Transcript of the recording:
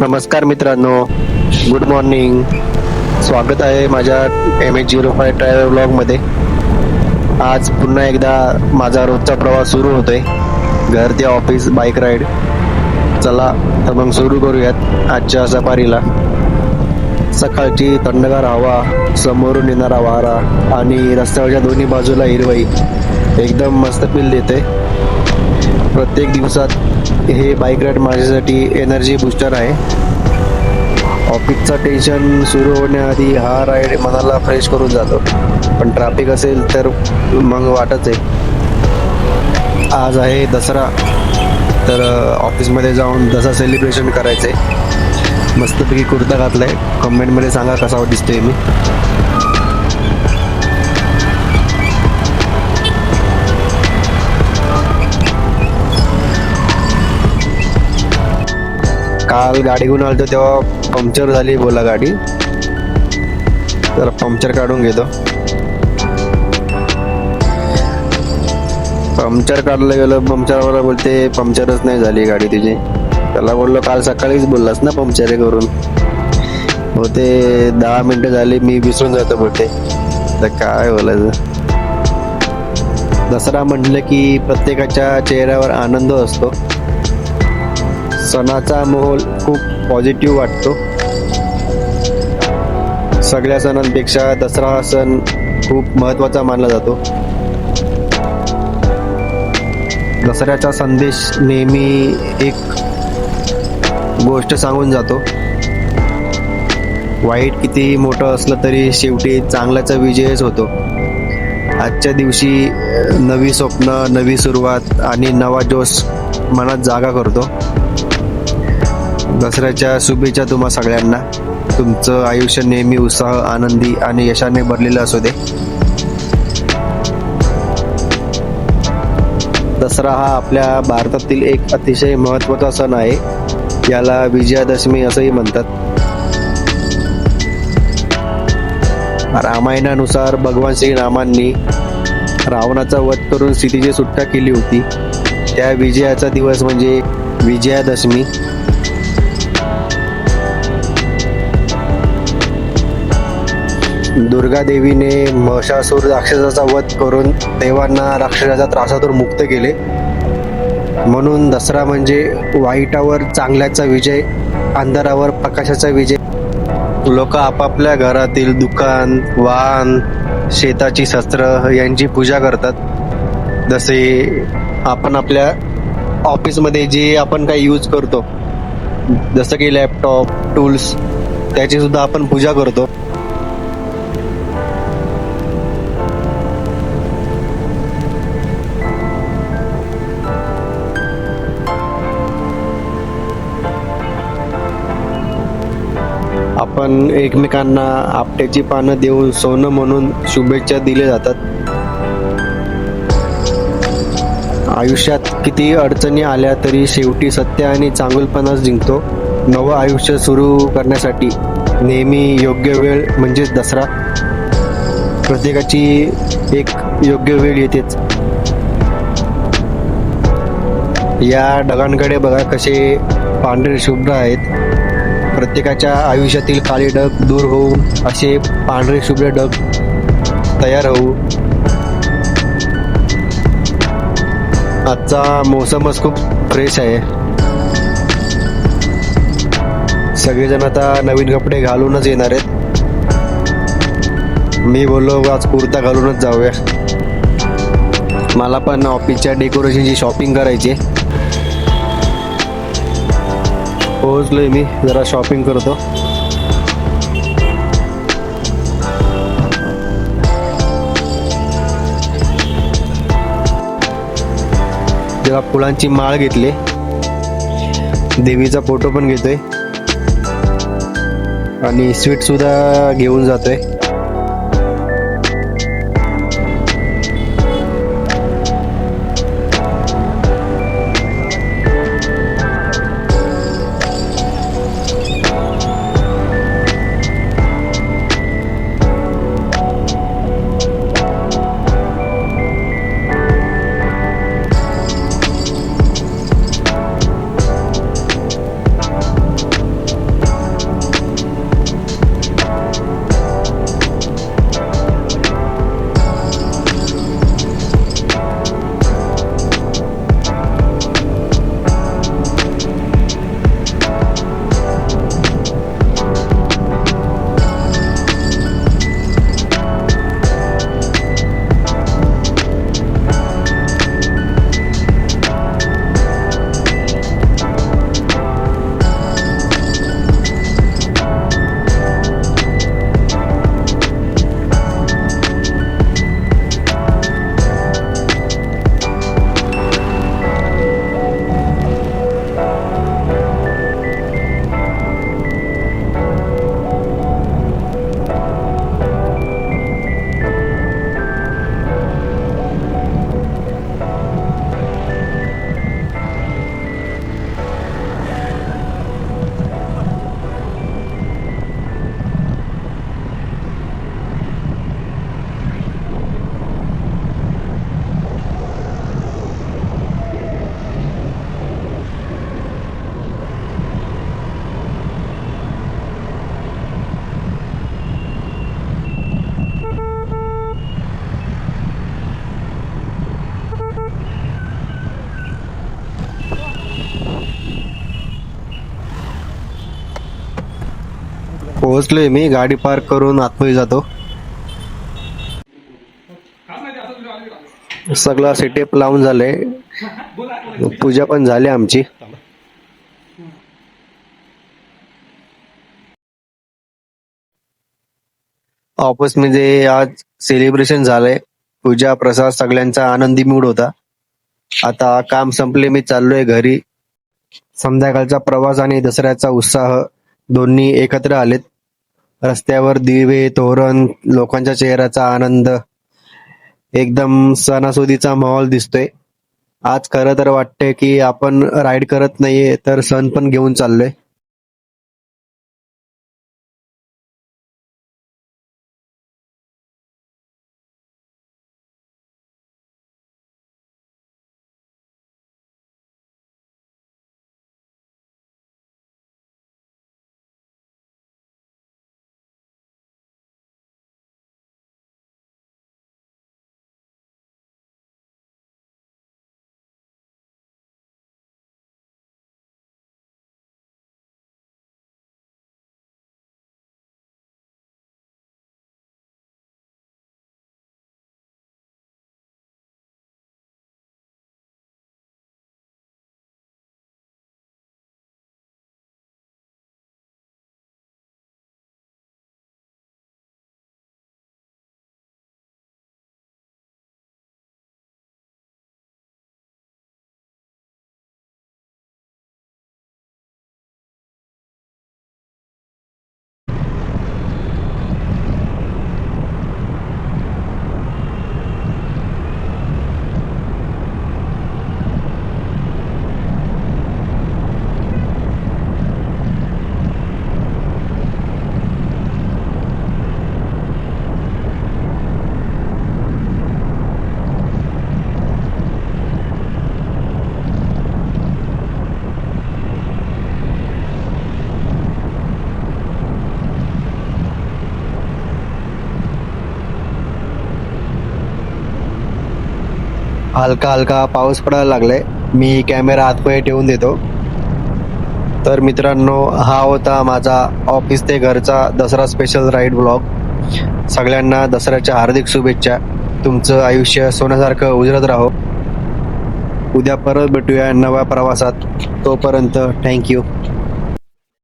नमस्कार मित्रांनो. Good morning स्वागत आहे माझ्या M H zero five travel ब्लॉगमध्ये आज पुन्हा एकदा माझा रोजचा प्रवास सुरू होतोय. घर ते ऑफिस बाईक राईड चला तर मग सुरू करूयात आजच्या सफारीला. सकाळची थंडगार हवा समोरून येणारा वारा आणि रस्त्यावरच्या दोन्ही बाजूला हिरवाई एकदम मस्त फील देते प्रत्येक दिवसात हे बाईक राईड माझ्यासाठी एनर्जी बूस्टर आहे. ऑफिसचं टेन्शन सुरू होण्याआधी हा राईड मनाला फ्रेश करून जातो. पण ट्रॅफिक असेल तर मग वाटच आहे. आज आहे दसरा. तर ऑफिसमध्ये जाऊन दसरा सेलिब्रेशन करायचं आहे मस्तपैकी कुर्ता घातलाय. कमेंटमध्ये सांगा कसा दिसतोय मी. काल गाडी घेऊन आलो तेव्हा पंक्चर झाली बोला गाडी. तर पंक्चर काढून घेतो. पंक्चर काढलं गेलं पंक्चरवाला बोलते पंक्चरच नाही झाली गाडी तुझी. त्याला बोललो काल सकाळीच बोललास ना पंक्चर करून? होते दहा मिनिटं झाली मी विसरून जातो बोलते. तर काय बोलायचं? दसरा म्हटलं की प्रत्येकाच्या चेहऱ्यावर आनंद असतो. सणाचा माहोल खूप पॉझिटिव्ह वाटतो. सगळ्या सणांपेक्षा दसरा हा सण खूप महत्त्वाचा मानला जातो. दसऱ्याचा संदेश नेहमी एक गोष्ट सांगून जातो. वाईट किती मोठं असलं तरी शेवटी चांगल्याचा विजयच होतो. आजच्या दिवशी नवी स्वप्न नवी सुरुवात आणि नवा जोश मनात जागा करतो. दसऱ्याच्या शुभेच्छा तुम्हा सगळ्यांना. तुमचं आयुष्य नेहमी उत्साह आनंदी आणि यशाने भरलेलं असू दे. दसरा हा आपल्या भारतातील एक अतिशय महत्त्वाचा सण आहे. याला विजयादशमी असंही म्हणतात. रामायणानुसार भगवान श्रीरामांनी रावणाचा वध करून सीतेची सुटका केली होती. त्या विजयाचा दिवस म्हणजे विजयादशमी. दुर्गा देवीने महिषासूर राक्षसाचा वध करून देवांना राक्षसाच्या त्रासातून मुक्त केले. म्हणून दसरा म्हणजे वाईटावर चांगल्याचा विजय अंधारावर प्रकाशाचा विजय. लोक आपापल्या घरातील दुकान वाहन शेताची शस्त्र यांची पूजा करतात. जसे आपण आपल्या ऑफिसमध्ये जे आपण काही यूज करतो जसं की लॅपटॉप टूल्स त्याची सुद्धा आपण पूजा करतो. पण एकमेकांना आपट्याची पानं देऊन सोनं म्हणून शुभेच्छा दिले जातात. आयुष्यात किती अडचणी आल्या तरी शेवटी सत्य आणि चांगुलपणाच जिंकतो. नवं आयुष्य सुरू करण्यासाठी नेहमी योग्य वेळ म्हणजेच दसरा. प्रत्येकाची एक योग्य वेळ येतेच. या ढगांकडे बघा कसे पांढरे शुभ्र आहेत. प्रत्येकाच्या आयुष्यातील काळे डग दूर होऊन असे पांढरे शुभ्र डग तयार होऊ. आजचा मोसमच खूप फ्रेश आहे. सगळेजण आता नवीन कपडे घालूनच येणार आहेत. मी बोललो आज कुर्ता घालूनच जाऊया. मला पण ऑफिसच्या डेकोरेशनची शॉपिंग करायची आहे पोहोचलोय मी जरा शॉपिंग करतो. जेव्हा फुलांची माळ घेतली. देवीचा फोटो पण घेतोय. आणि स्वीट सुद्धा घेऊन जातोय. पोहोचलोय मी गाडी पार्क करून आतमध्ये जातो. सगळा सेटअप लावून झालंय. पूजा पण झाली आमची. ऑफिसमध्ये आज सेलिब्रेशन झालंय. पूजा प्रसाद सगळ्यांचा आनंदी मूड होता. आता काम संपले मी चाललोय घरी. संध्याकाळचा प्रवास आणि दसऱ्याचा उत्साह दोन्ही एकत्र आलेत. रस्त्यावर दिवे तोरण लोकांच्या चेहऱ्याचा आनंद. एकदम सणासुदीचा माहोल दिसतोय. आज खरं तर वाटतंय की आपण राईड करत नाहीये तर सण पण घेऊन चाललोय. हलका हलका पाऊस पडायला लागलाय. मी कॅमेरा आतमध्ये ठेवून देतो. तर मित्रांनो हा होता माझा ऑफिस ते घरचा दसरा स्पेशल राईड ब्लॉग सगळ्यांना दसऱ्याच्या हार्दिक शुभेच्छा. तुमचं आयुष्य सोन्यासारखं उजरत राहो. उद्या परत भेटूया नव्या प्रवासात. तोपर्यंत थँक्यू